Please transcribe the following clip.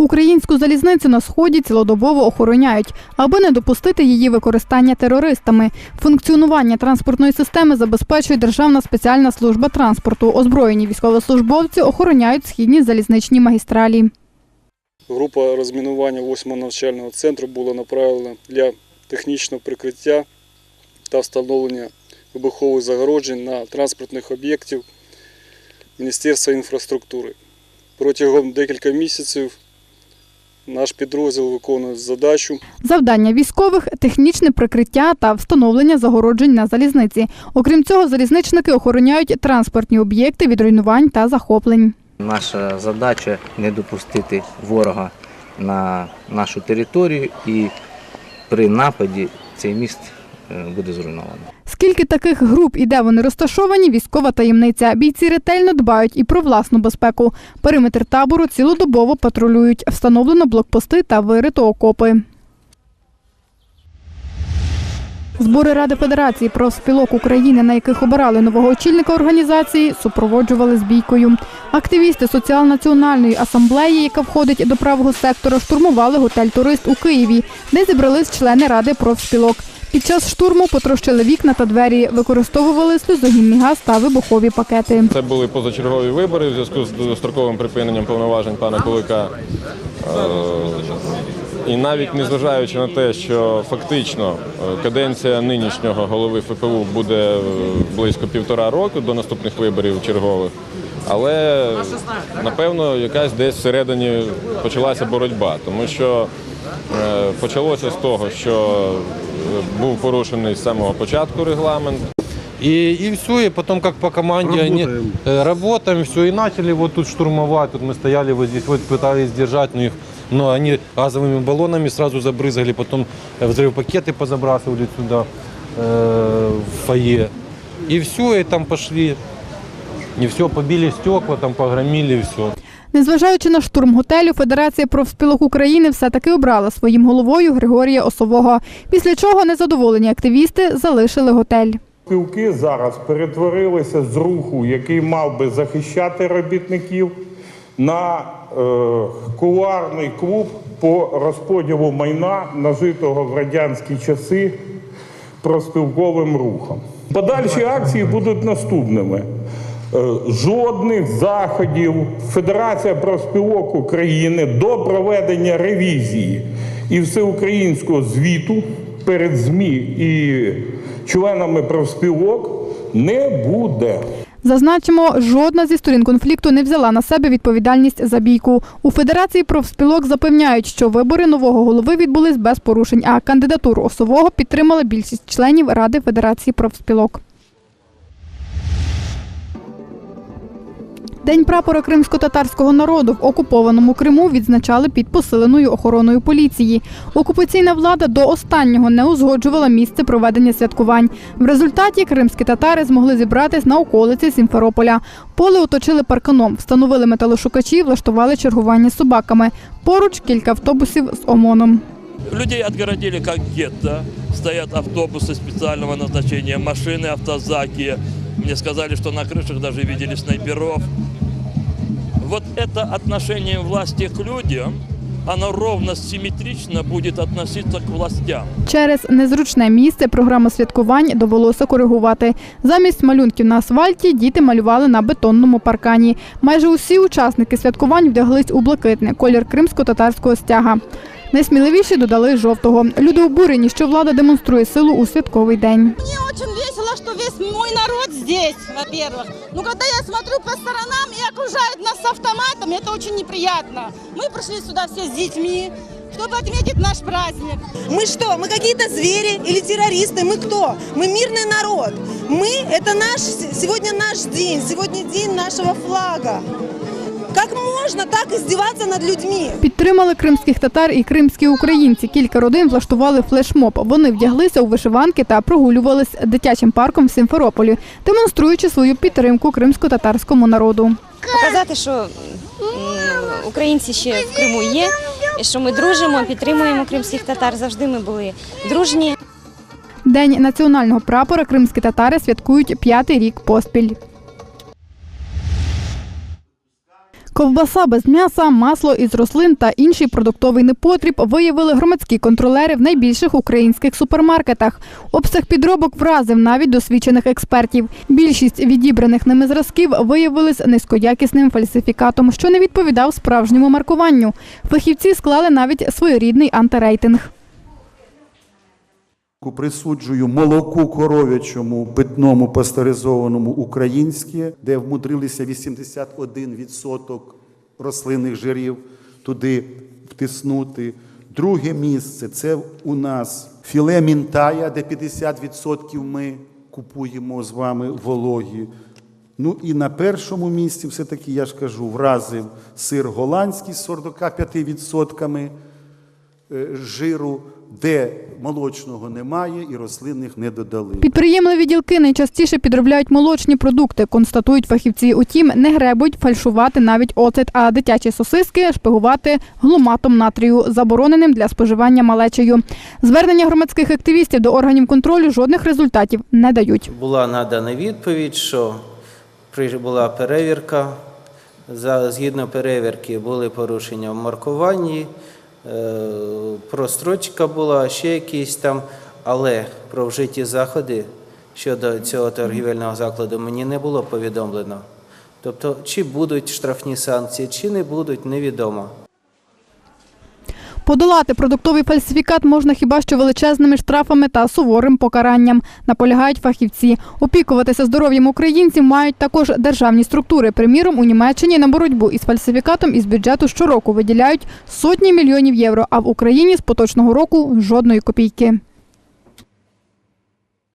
Українську залізницю на сході цілодобово охороняють, аби не допустити її використання терористами. Функціонування транспортної системи забезпечує Державна спеціальна служба транспорту. Озброєні військовослужбовці охороняють східні залізничні магістралі. Група розмінування 8-го навчального центру була направлена для технічного прикриття та встановлення вибухових загороджень на транспортних об'єктів Міністерства інфраструктури. Протягом декілька місяців наш підрозділ виконує задачу Завдання військових технічне прикриття та встановлення загороджень на залізниці. Окрім цього, залізничники охороняють транспортні об'єкти від руйнувань та захоплень. Наша задача не допустити ворога на нашу територію і при нападі цей міст е, буде зруйнований. Скільки таких груп і де вони розташовані, військова таємниця. Бійці ретельно дбають і про власну безпеку. Периметр табору цілодобово патрулюють. Встановлено блокпости та вирито окопи. Збори Ради Федерації профспілок України, на яких обирали нового очільника організації, супроводжували збійкою. Активісти соціал-національної асамблеї, яка входить до правого сектора, штурмували готель Турист у Києві, де зібрались члени Ради профспілок. Під час штурму потрощили вікна та двері, використовували сльозогінний газ та вибухові пакети. Це були позачергові вибори в зв'язку з достроковим припиненням повноважень пана Кулика. Е, І навіть незважаючи на те, що фактично е, каденція нинішнього голови ФПУ буде е, близько півтора року до наступних виборів чергових, але напевно якась десь всередині почалася боротьба, тому що почалося з того, що був порушений з самого початку регламент. И, и все, и потом как по команде они э, работаем, все, и начали вот тут штурмовать. Тут мы стояли вот здесь, вот пытались держать, но их, но они газовыми баллонами сразу забрызгали, потом взрыв пакеты позабрасывали сюда, э, в фойе. И все, и там пошли. И все, побили стекла, там погромили, и все. Незважаючи на штурм готелю, Федерація профспілок України все-таки обрала своїм головою Григорія Осового. Після чого незадоволені активісти залишили готель. Спілки зараз перетворилися з руху, який мав би захищати робітників, на е, кулуарний клуб по розподілу майна, нажитого в радянські часи профспілковим рухом. Подальші акції будуть наступними. Е, Жодних заходів Федерація профспілок України до проведення ревізії і всеукраїнського звіту перед ЗМІ і членами профспілок не буде. Зазначимо, жодна зі сторін конфлікту не взяла на себе відповідальність за бійку. У Федерації профспілок запевняють, що вибори нового голови відбулись без порушень, а кандидатуру осового підтримали більшість членів Ради Федерації профспілок. День прапора кримсько-татарського народу в окупованому Криму відзначали під посиленою охороною поліції. Окупаційна влада до останнього не узгоджувала місце проведення святкувань. В результаті кримські татари змогли зібратись на околиці Сімферополя. Поле оточили парканом, встановили металошукачі, влаштували чергування з собаками. Поруч кілька автобусів з ОМОНом. Людей отгородили как гетто. Стоят автобусы специального назначения, машины, автозаки. Мне сказали, что на крышах даже видели снайперов. Вот это отношение власти к людям, оно ровно симметрично будет относиться к властям. Через незручне місце програму святкувань довелося коригувати. Замість малюнків на асфальті діти малювали на бетонному паркані. Майже усі учасники святкувань вдяглись у блакитне колір кримсько-татарського стяга. Найсміливіші додали жовтого. Люди обурені, що влада демонструє силу у святковий день. Мне очень весело, что весь мой народ здесь, во-первых. Но когда я смотрю по сторонам и окружают нас с автоматами, это очень неприятно. Мы пришли сюда все с детьми, чтобы отметить наш праздник. Мы что, мы какие-то звери или террористы? Мы кто? Мы мирный народ. Мы – это наш, сегодня наш день, сегодня день нашего флага. Как можно так издеваться над людьми? Підтримали кримських татар і кримські українці. Кілька родин влаштували флешмоб. Вони вдяглися у вишиванки та прогулювались дитячим парком в Симферополі, демонструючи свою підтримку кримсько-татарському народу. показати, що українці ще в Криму є, і що ми дружимо, підтримуємо кримських татар. Завжди ми були дружні. День національного прапора кримські татари святкують п'ятий рік поспіль. Ковбаса без м'яса, масло із рослин та інший продуктовий непотріб виявили громадські контролери в найбільших українських супермаркетах. Обсяг підробок вразив навіть досвідчених експертів. Більшість відібраних ними зразків виявились низькоякісним фальсифікатом, що не відповідав справжньому маркуванню. Фахівці склали навіть своєрідний антирейтинг. Присуджую молоку коров'ячому питному пастеризованому українське, де вмудрилися 81% рослинних жирів туди втиснути. Друге місце це у нас філе мінтая, де 50% ми купуємо з вами вологі. Ну і на першому місці, все-таки я ж кажу, вразив сир голландський з 45% е, жиру, де молочного немає і рослинних не додали. Підприємливі ділки найчастіше підробляють молочні продукти, констатують фахівці. Утім, не гребують фальшувати навіть оцет, а дитячі сосиски шпигувати глуматом натрію, забороненим для споживання малечею. Звернення громадських активістів до органів контролю жодних результатів не дають. Була надана відповідь, що при- була перевірка. За, згідно перевірки були порушення в маркуванні, прострочка була, ще якісь там, але про вжиті заходи щодо цього торгівельного закладу мені не було повідомлено. Тобто, чи будуть штрафні санкції, чи не будуть, невідомо. Подолати продуктовий фальсифікат можна хіба що величезними штрафами та суворим покаранням, наполягають фахівці. Опікуватися здоров'ям українців мають також державні структури. Приміром, у Німеччині на боротьбу із фальсифікатом із бюджету щороку виділяють сотні мільйонів євро, а в Україні з поточного року жодної копійки.